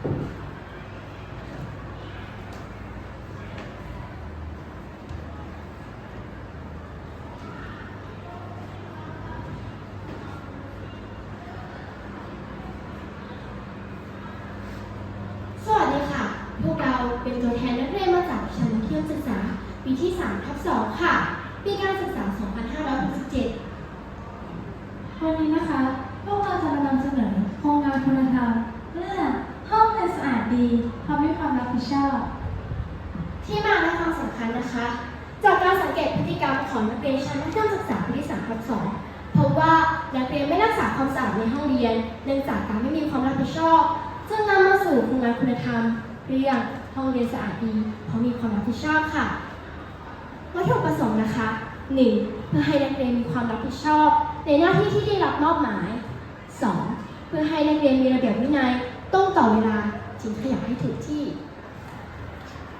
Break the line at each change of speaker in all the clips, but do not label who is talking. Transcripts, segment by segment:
สวัสดีค่ะ พวกเราเป็นตัวแทนนักเรียนมาจากชั้นมัธยมศึกษา ปีที่3ทับ2ค่ะ ปีการศึกษา 2567
วันนี้นะคะ ดดีพร้อมด้วยความรับผิดชอบ
ที่มาและความสำคัญนะคะ จากการสังเกตพฤติกรรมของนักเรียนชั้นมัธยมศึกษาปีที่3ทับ2พบว่านักเรียนไม่รักษาความสะอาดในห้องเรียนเนื่องจากการไม่มีความรับผิดชอบจึงนำมาสู่โครงงานคุณธรรมเรื่องห้องเรียนสะอาดดีเพราะมีความรับผิดชอบค่ะวัตถุประสงค์นะคะ 1. เพื่อให้นักเรียนมีความรับผิดชอบ ในหน้าที่ที่ได้รับมอบหมาย 2. เพื่อให้นักเรียนมีระเบียบวินัยต้องต่อเวลา ทิ้งขยะให้ถูกที่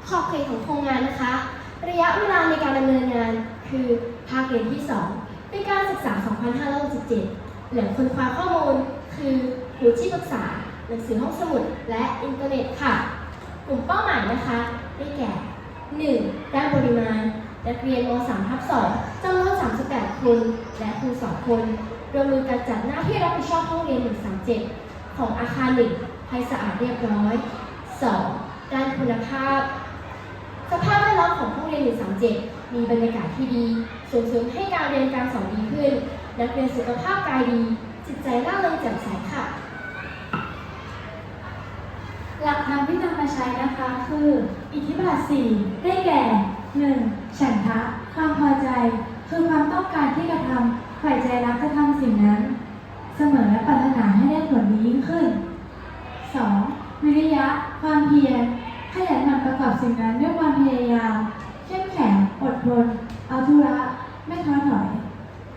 ขอบเขตของโครงงานนะคะ ระยะเวลาในการดำเนินงานคือภาคเรียนที่2เป็นการศึกษา 2567แหล่งค้นคว้าข้อมูล คือครูที่ปรึกษาหนังสือห้องสมุดและอินเทอร์เน็ตค่ะ กลุ่มเป้าหมายนะคะได้แก่ 1. ด้านปริมาณนักเรียนม .3 ทับ2จำนวน 38 คน และครู 2 คนรวมมือกันจัดหน้าที่รับผิดชอบห้องเรียน 137 ของอาคาร1 ให้สะอาดเรียบร้อย 2. ด้านคุณภาพ สภาพแวดล้อมของห้องเรียน137 มีบรรยากาศที่ดีส่งเสริมให้การเรียนการสอนดีขึ้น นักเรียนสุขภาพกายดี จิตใจร่าเริงแจ่มใสค่ะ
หลักธรรมที่นำมาใช้นะคะคือ อิทธิบาท4ได้แก่ 1. ฉันทะ ความพอใจ คือความต้องการที่กระทำใฝ่ใจรักจะทำสิ่งนั้น เสมอและปรารถนาให้ได้ผลดียิ่งขึ้น 2. วิริยะ ความเพียรขยันหมั่นประกอบสิ่งนั้นด้วยความพยายามเข้มแข็งอดทนเอาทุระไม่ท้อถอย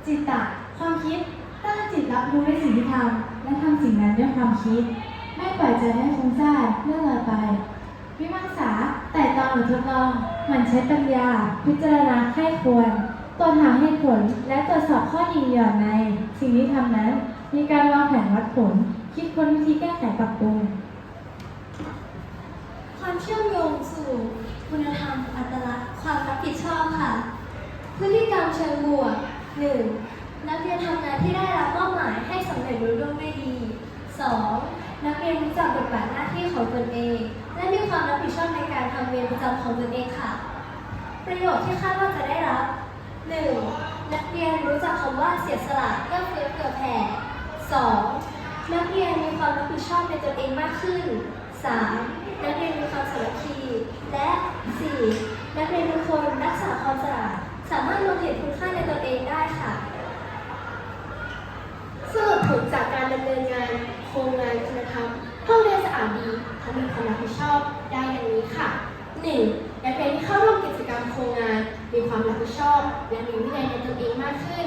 จิตตะความคิดตั้งจิตรับรู้ในสิ่งที่ทำและทำสิ่งนั้นด้วยความคิด ไม่ปล่อยใจให้ฟุ้งซ่านเลื่อนลอยไป วิมังสาแต่ตองหรือทดลองหมั่นใช้ปัญญา พิจารณาใคร่ควรตรวจหาเหตุผลและตรวจสอบข้อดีหย่อนใน สิ่งที่ทำนั้น มีการวางแผนวัดผล คิดค้นวิธีแก้ไขปรับปรุง
ความเชื่อมโยงสู่คุณธรรมอัตลักษณ์ความรับผิดชอบค่ะ พฤติกรรมเชิงบวก 1. นักเรียนทำงานที่ได้รับมอบหมายให้สำเร็จรุ่ร่วงด้วยดี 2. นักเรียนรู้จักบทบาทหน้าที่ของตนเอง และมีความรับผิดชอบในการทำเวรประจำของตนเองค่ะ ประโยชน์ที่คาดว่าจะได้รับ 1. นักเรียนรู้จักคำว่าเสียสละเอื้อเฟื้อเผื่อแผ่ 2. นักเรียนมีความรับผิดชอบในตนเองมากขึ้น 3. นักเรียนมีความสามัคคี และ 4. นักเรียนทุกคนรักษาความสะอาดสามารถมองเห็นคุณค่าในตนเองได้ค่ะ
สรุปผลจากการดำเนินงาน โครงงานคุณธรรมห้องเรียนสะอาดดีเขามีความรับผิดชอบได้ดังนี้ค่ะ 1. นักเรียนที่เข้าร่วมกิจกรรมโครงงานมีความรับผิดชอบ และมีวินัยในตนเองมากขึ้น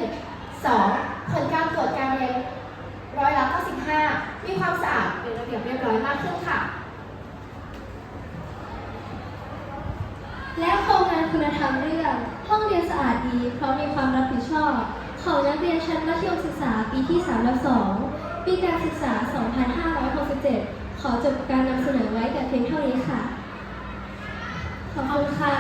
2. ผลการตรวจการเรียนร้อยละ95มีความสะอาดเป็นระเบียบเรียบร้อยมากขึ้นค่ะ
และโครงงานคุณธรรมเรื่อง ห้องเรียนสะอาดดี เพราะมีความรับผิดชอบ ของนักเรียนชั้นมัธยมศึกษาปีที่3และ2ปีการศึกษา 2567 ขอจบการนำเสนอไว้แต่เพียงเท่านี้ค่ะ ขอบคุณค่ะ